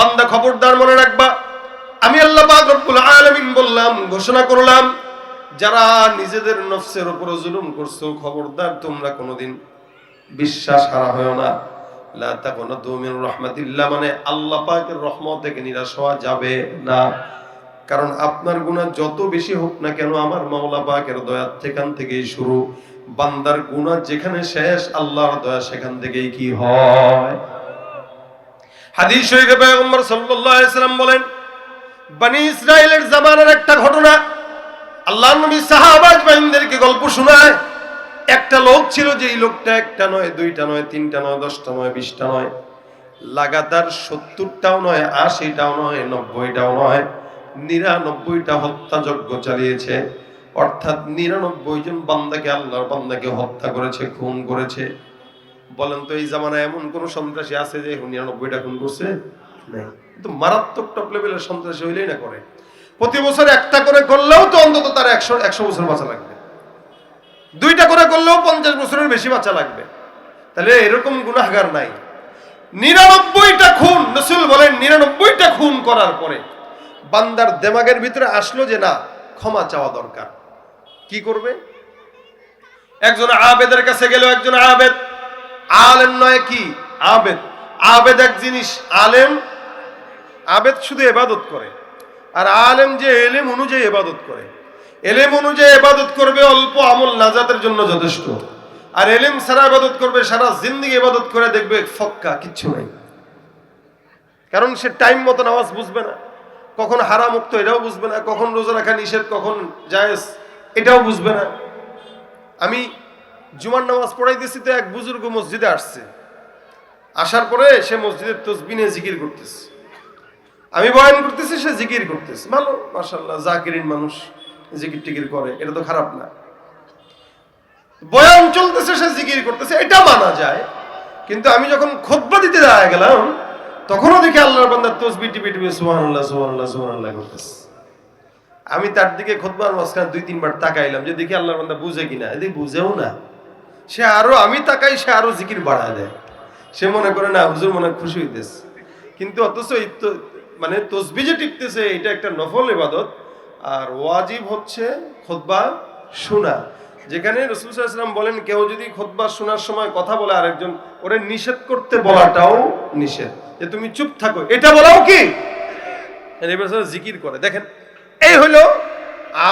বান্দা খবরদার মনে রাখবা। আমি আল্লাহ পাক রব্বুল আলামিন বললাম, ঘোষণা করলাম, যারা নিজেদের নফসের উপর জুলুম করছ, খবরদার তোমরা কোনোদিন বিশ্বাস হারা হয় না। মিন আল্লাহ পাকের রহমত থেকে নিরাশ হওয়া যাবে না। কারণ আপনার যত বেশি হোক না কেন আমার মাওলা পাকের দয়া সেখান থেকেই শুরু। বান্দার গুনাহ যেখানে শেষ, আল্লাহর দয়া সেখান থেকেই কি হয়? হাদিস শরীফে পয়গম্বর সাল্লাল্লাহু আলাইহি সাল্লাম বলেন, বনি ইসরাইলের জামানার একটা ঘটনা আল্লাহ নবী সাহাবাজ বাহিনীদেরকে গল্প শোনায়। একটা লোক ছিল যে এই লোকটা একটা নয়, দুইটা নয়, তিনটা নয়, দশটা নয়, বিশটা নয়, লাগাতার সত্তরটাও নয়, আশিটাও নয়, নব্বইটাও নয়, নিরানব্বইটা হত্যাযজ্ঞ চালিয়েছে। অর্থাৎ নিরানব্বই জন বান্দাকে আল্লাহর বান্দাকে হত্যা করেছে, খুন করেছে। বলেন তো এই জামানায় এমন কোন সন্ত্রাসী আছে যে নিরানব্বইটা খুন করছে? কিন্তু মারাত্মক টপ লেভেলের সন্ত্রাসী হইলেই না করে। প্রতি বছর একটা করে করলেও তো অন্তত তার একশো একশো বছর বাঁচা লাগবে। দুইটা করে করলেও পঞ্চাশ বছরের বেশি বাঁচা লাগবে। তাহলে এরকম গুনাহগার নাই। নিরানব্বইটা খুন রসুল বলেন নিরানব্বইটা খুন করার পরে বান্দার দেমাগের ভিতরে আসলো যে না ক্ষমা চাওয়া দরকার। কি করবে? একজন আবেদের কাছে গেল একজন আবেদ। আলেম নয় কি? আবেদ। আবেদ এক জিনিস, আলেম, আবেদ শুধু এবাদত করে। আর আলেম যে এলেম অনুযায়ী এবাদত করে। এলেম অনুযায়ী এবাদত করবে অল্প আমল নাজাতের জন্য যথেষ্ট। আর এলেম সারা এবাদত করবে, সারা জিন্দিগি এবাদত করে দেখবে ফক্কা, কিচ্ছু নাই। কারণ সে টাইম মতো নামাজ বুঝবে না। কখন হারা মুক্ত এটাও বুঝবে না। কখন রোজা রাখা নিষেধ, কখন জায়েজ, এটাও বুঝবে না। আমি জুমার নামাজ পড়াইতেছি তো এক বুজুর্গ মসজিদে আসছে। আসার পরে সে মসজিদের তসবিনে জিকির করতেছে। আমি বয়ান করতেছি, সে জিকির করতেছে। ভালো মাসাল্লাহ জাকিরিন মানুষ জিকির টিকির করে, এটা তো খারাপ না। বয়ান চলতেছে, সে জিকির করতেছে, এটা মানা যায়। কিন্তু আমি যখন খোদ্া দিতে দাঁড়া গেলাম, তখনও দেখি আল্লাহর বান্দার তসবি টিপি টিপি সুবহানাল্লাহ সুবহানাল্লাহ সুবহানাল্লাহ করতেছে। আমি তার দিকে খোদবার মাঝখানে দুই, তিনবার তাকাইলাম যে দেখি আল্লাহর বান্দা বুঝে কিনা। এদিকে বুঝেও না। সে আরও, আমি তাকাই সে আরও জিকির বাড়ায় দেয়। সে মনে করে, না, হুজুর মনে খুশি হইতেছে। কিন্তু অথচ মানে তসবি যে টিপতেছে, এটা একটা নফল ইবাদত। আর ওয়াজিব হচ্ছে খোদবা শোনা। যেখানে রসুল সাল্লাম বলেন, কেউ যদি খোদবা শোনার সময় কথা বলে আরেকজন, ওরে নিষেধ করতে বলাটাও নিষেধ। যে তুমি চুপ থাকো, এটা বলাও কি? জিকির করে। দেখেন, এই হলো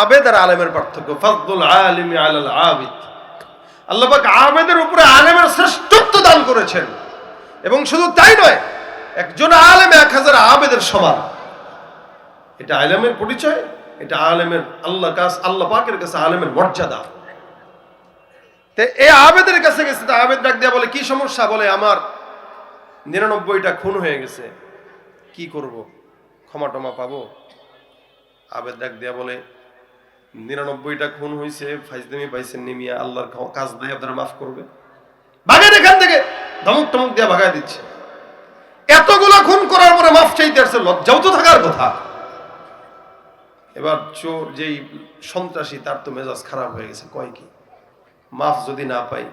আবেদ আর আলেমের পার্থক্য। ফাদুল আলিমি আলাল আবিদ। আল্লাহ পাক আবেদের উপরে আলেমের শ্রেষ্ঠত্ব দান করেছেন। এবং শুধু তাই নয়, একজন আলেম এক হাজার আবেদের সমান। এটা আলেমের পরিচয়, এটা আলেমের আল্লাহ কাছ, আল্লাহ পাকের কাছে আলেমের মর্যাদা। এই আবেদের কাছে গেছে, তা আবেদ ডাক দিয়া বলে, কি সমস্যা? বলে, আমার নিরানব্বইটা খুন হয়ে গেছে। কি করব? ক্ষমা টমা পাবো? আবেদ ডাক দিয়া বলে নিরানব্বইটা খুন হয়েছে ফাইজদামি পাইছেন নিমিয়া আল্লাহর কাজ দেয় আপনারা মাফ করবে ভাগেন এখান থেকে, ধমক টমক দিয়া ভাগায় দিচ্ছে। এতগুলা খুন করার পরে মাফ চাইতে আসছে, লজ্জাও তো থাকার কথা। এবার চোর যেই সন্ত্রাসী, তার তো মেজাজ খারাপ হয়ে গেছে, কয় কি? মাফ যদি না পাই,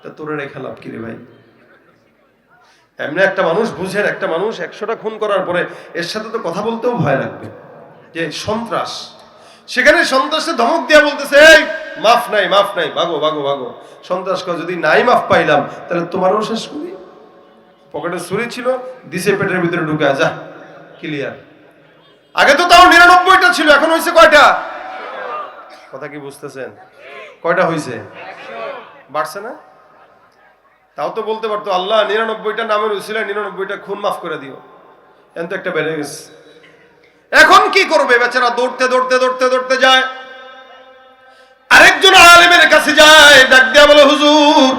তা তোরে রেখে লাভ কি রে ভাই? এমনি একটা মানুষ বুঝেন, একটা মানুষ একশোটা খুন করার পরে এর সাথে তো কথা বলতেও ভয় লাগবে। যে সন্ত্রাস সেখানে সন্ত্রাসে ধমক দিয়া বলতেছে, এই, মাফ নাই মাফ নাই, ভাগো ভাগো ভাগো। সন্ত্রাস যদি নাই মাফ পাইলাম, তাহলে তোমারও শেষ করি। পকেটে ছুরি ছিল, দিছে পেটের ভিতরে ঢুকা, যা ক্লিয়ার আগে তো তাও নিরানব্বইটা ছিল, এখন হয়েছে কয়টা? কথা কি বুঝতেছেন? কয়টা হয়েছে বাড়ছে না? তাও তো বলতে পারতো, আল্লাহ, নিরানব্বইটা নামের উচিলে নিরানব্বইটা খুন মাফ করে দিও। এখন তো একটা বেড়ে গেছে। এখন কি করবে বেচারা? দৌড়তে দৌড়তে দৌড়তে দৌড়তে যায়। আরেকজন আলেমের কাছে যায়, ডাক দিয়া বলে, হুজুর,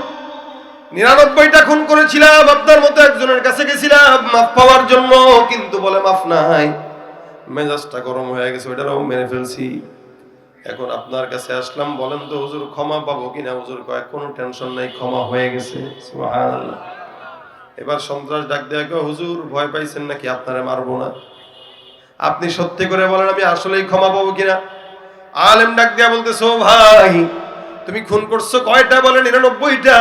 নিরানব্বইটা খুন করেছিলাম, আপনার মতো একজনের কাছে গেছিলাম, মাফ পাওয়ার জন্য, কিন্তু বলে মাফ নাই। মেজাজটা গরম হয়ে গেছে, ওইটারও মেরে ফেলছি। এখন আপনার কাছে আসলাম, বলেন তো, হুজুর, ক্ষমা পাবো কিনা? হুজুর কয়, কোনো টেনশন নাই, ক্ষমা হয়ে গেছে। এবার সন্ত্রাস ডাক দেয়া হুজুর, ভয় পাইছেন নাকি? আপনারা মারবো না। আপনি সত্যি করে বলেন, আমি আসলেই ক্ষমা পাবো কিনা? আলেম ডাক দিয়া বলতেছো ভাই, তুমি খুন করছ কয়টা বলে? নিরানব্বইটা।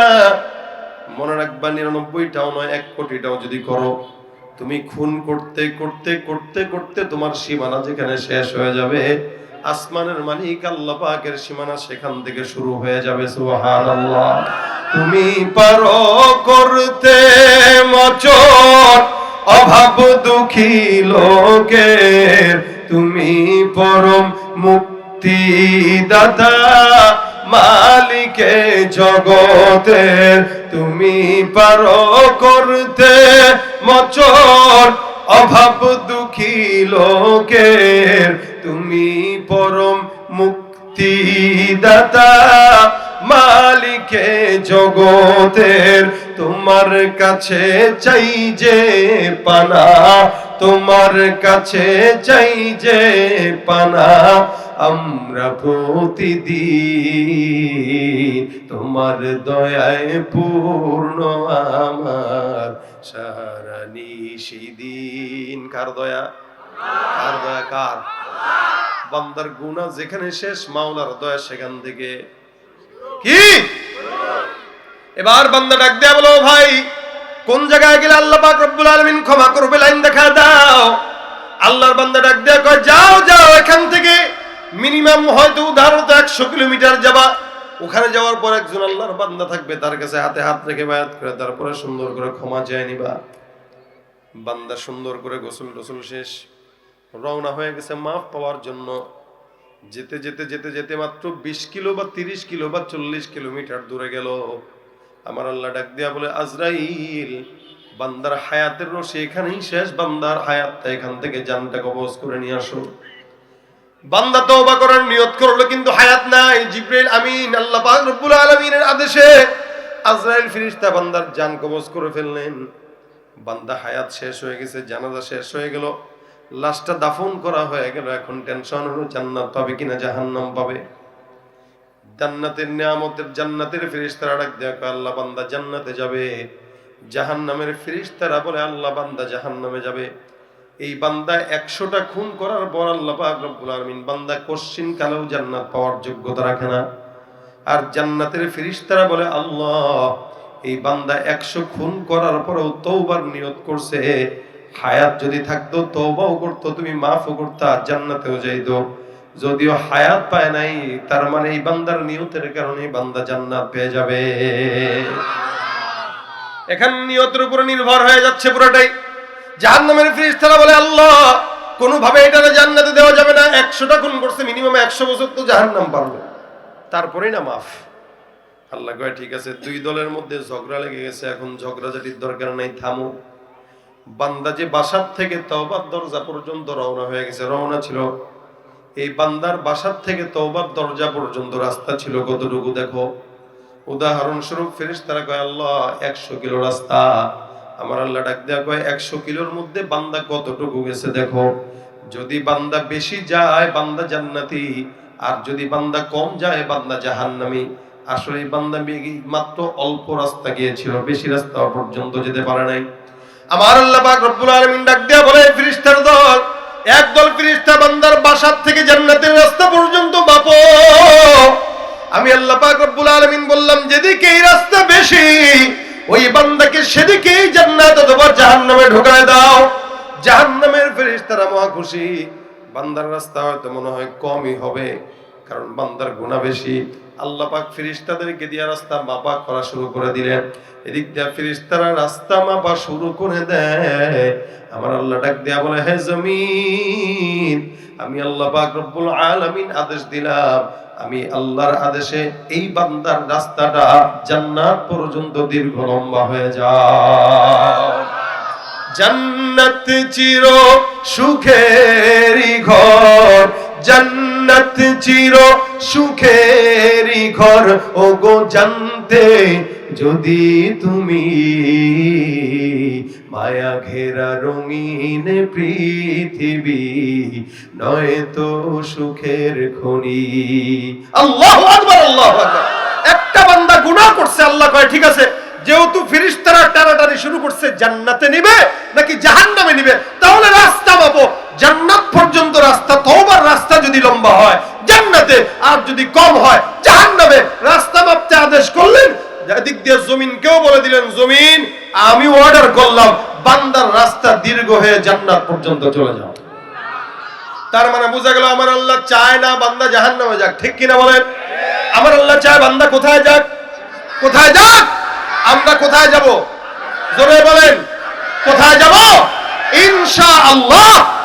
মনে রাখবা, নিরানব্বইটাও নয়, এক কোটিটাও যদি করো, তুমি খুন করতে করতে করতে করতে তোমার সীমানা যেখানে শেষ হয়ে যাবে, আসমানের মালিক আল্লাহ পাকের সীমানা সেখান থেকে শুরু হয়ে যাবে, সুবহানাল্লাহ। তুমি পারো করতে মচন অভাব দুঃখী লোকের, তুমি পরম মুক্তি দাতা মালিকে জগতের, তুমি পারো করতে মচন অভাব দুঃখী লোকের, তুমি পরম মুক্তি দাতা মালিকে জগতের তোমার কাছে চাই যে পানা, তোমার কাছে চাই যে পানা, আমরা প্রতিদিন তোমার দয়ায় পূর্ণ আমার সারা নিশিদিন। কার দয়া? কার দয়া কার? বান্দার গুণা যেখানে শেষ, মাওলার দয়া সেখান থেকে। কি? এবার বান্দা ডাক দেয়া বলো, ভাই, কোন জায়গায় গেলে আল্লাহ পাক রব্বুল আলামিন ক্ষমা করবে? লাইন দেখা দাও। আল্লাহর বান্দা ডাক দেয়া কয়, যাও যাও, এখান থেকে। মিনিমাম হয়তো উদাহরণত একশো কিলোমিটার যাবা। ওখানে যাওয়ার পর একজন আল্লাহর বান্দা থাকবে, তার কাছে হাতে হাত রেখে বায়াত করে, তারপরে সুন্দর করে ক্ষমা চেয়ে নিবা। বান্দা সুন্দর করে গোসল টোসল শেষ, রওনা হয়ে গেছে মাফ পাওয়ার জন্য। যেতে যেতে যেতে যেতে মাত্র বিশ কিলো বা তিরিশ কিলো বা চল্লিশ কিলোমিটার দূরে গেল। আমার আল্লাহ ডাক দিয়া বলে, আজরাইল, বান্দার হায়াতের রশি এখানেই শেষ। বান্দার হায়াতটা এখান থেকে জানটা কবজ করে নিয়ে আসো। বান্দা তওবা করার নিয়ত করল, কিন্তু হায়াত নাই। জিব্রাইল আমিন, আল্লাহ পাক রব্বুল আলামিনের আদেশে আজরাইল ফেরেশতা বান্দার জান কবজ করে ফেললেন। বান্দা হায়াত শেষ হয়ে গেছে, জানাজা শেষ হয়ে গেল। লাশটা দাফন করা হয়ে গেল। এখন টেনশন হলো, জান্নাত পাবে কিনা, জাহান্নাম পাবে। জান্নাতের নিয়ামতের জান্নাতের ফেরেশতারা ডাক কয়, আল্লাহ বান্দা জান্নাতে যাবে। জাহান্নামের ফেরেশতারা বলে আল্লাহ বান্দা জাহান্নামে যাবে। এই বান্দা একশোটা খুন করার পর আল্লাহ রব্বুল আলামিন বান্দা কোশ্চিন কালেও জান্নাত পাওয়ার যোগ্যতা রাখে না। আর জান্নাতের ফেরেশতারা বলে আল্লাহ এই বান্দা একশো খুন করার পরেও তৌবার নিয়ত করছে। হায়াত যদি থাকতো তৌবাও করতো তুমি মাফও করতা জান্নাতেও যাইতো। যদিও হায়াত পায় নাই, তার মানে এই বান্দার নিয়তের কারণে বান্দা জান্নাত পেয়ে যাবে। এখান নিয়তের উপরে নির্ভর হয়ে যাচ্ছে পুরোটাই। জাহান্নামের ফেরেশতারা বলে, আল্লাহ, কোনোভাবে এটা জান্নাতে দেওয়া যাবে না। একশোটা খুন করছে, মিনিমাম একশো বছর তো জাহান্নাম পারবে। তারপরেই না মাফ। আল্লাহ কয়, ঠিক আছে, দুই দলের মধ্যে ঝগড়া লেগে গেছে, এখন ঝগড়াঝাটির দরকার নাই, থামো। বান্দা যে বাসার থেকে তওবার দরজা পর্যন্ত রওনা হয়ে গেছে। রওনা ছিল এই বান্দার বাসার থেকে তওবার দরজা পর্যন্ত রাস্তা ছিল কতটুকু দেখো? উদাহরণস্বরূপ ফেরেশতারা কয়, আল্লাহ, একশো কিলো রাস্তা। আমার আল্লাহ ডাক দেয়া কয়, একশো কিলোর মধ্যে বান্দা কতটুকু গেছে দেখো? যদি বান্দা বেশি যায়, বান্দা জান্নাতি। আর যদি বান্দা কম যায়, বান্দা জাহান্নামি। আসলে বান্দা মাত্র অল্প রাস্তা গিয়েছিল, বেশি রাস্তা পর্যন্ত যেতে পারে নাই। আমার আল্লাহ পাক রব্বুল আলামিন ডাক দেয়া বলে, ফেরেশতার দল এক ফিরিস্তা বান্দার বাসার থেকে জান্নাতের রাস্তা পর্যন্ত বাপ। আমি আল্লাহ পাক রব্বুল আলামিন বললাম, যেদিকে এই রাস্তা বেশি, ওই বান্দাকে সেদিকেই জান্নাত অথবা জাহান্নামে ঢোকায় দাও। জাহান্নামের ফেরেশতারা মহা খুশি। বান্দার রাস্তা হয়তো মনে হয় কমই হবে। কারণ বান্দার গুণা বেশি। আল্লাহ পাক ফেরেশতাদেরকে দিয়া রাস্তা মাপা করা শুরু করে দিলেন। এদিক দিয়া ফেরেশতারা রাস্তা মাপা শুরু করে দেয়। আমার আল্লাহ ডাক দিয়া বলে, হে জমিন, আমি আল্লাহ পাক রব্বুল আলামিন আদেশ দিলাম। আমি আল্লাহর আদেশে এই বান্দার রাস্তাটা জান্নাত পর্যন্ত দীর্ঘ লম্বা হয়ে যায় জান্নাত চির সুখেরই ঘর। জান্নাত চির সুখেরই ঘর। ও গো জানতে যদি তুমি মায়া ঘেরা রঙিন পৃথিবী নয় তো সুখের খনি। আল্লাহ আকবার, আল্লাহ একটা বান্দা গুনাহ করছে, আল্লাহ কয়, ঠিক আছে, যেহেতু ফিরিস্তারা টানাটানি শুরু করছে, জান্নাতে নিবে নাকি জাহান্নামে নিবে? তাহলে রাস্তা পাবো জান্নাত পর্যন্ত রাস্তা, তওবার রাস্তা যদি লম্বা হয়, জান্নাতে আর যদি কম হয়, জাহান্নামে রাস্তা মাপতে আদেশ করলেন। এদিক দিয়ে জমিনকেও বলে দিলেন, জমিন, আমি অর্ডার করলাম, বান্দার রাস্তা দীর্ঘ হয়ে জান্নাত পর্যন্ত চলে যাও। তার মানে বোঝা গেল, আমার আল্লাহ চায় না বান্দা জাহান্নামে যাক। ঠিক কিনা বলেন? আমার আল্লাহ চায় বান্দা কোথায় যাক? কোথায় যাক? আমরা কোথায় যাব? জোরে বলেন, কোথায় যাব? ইনশা আল্লাহ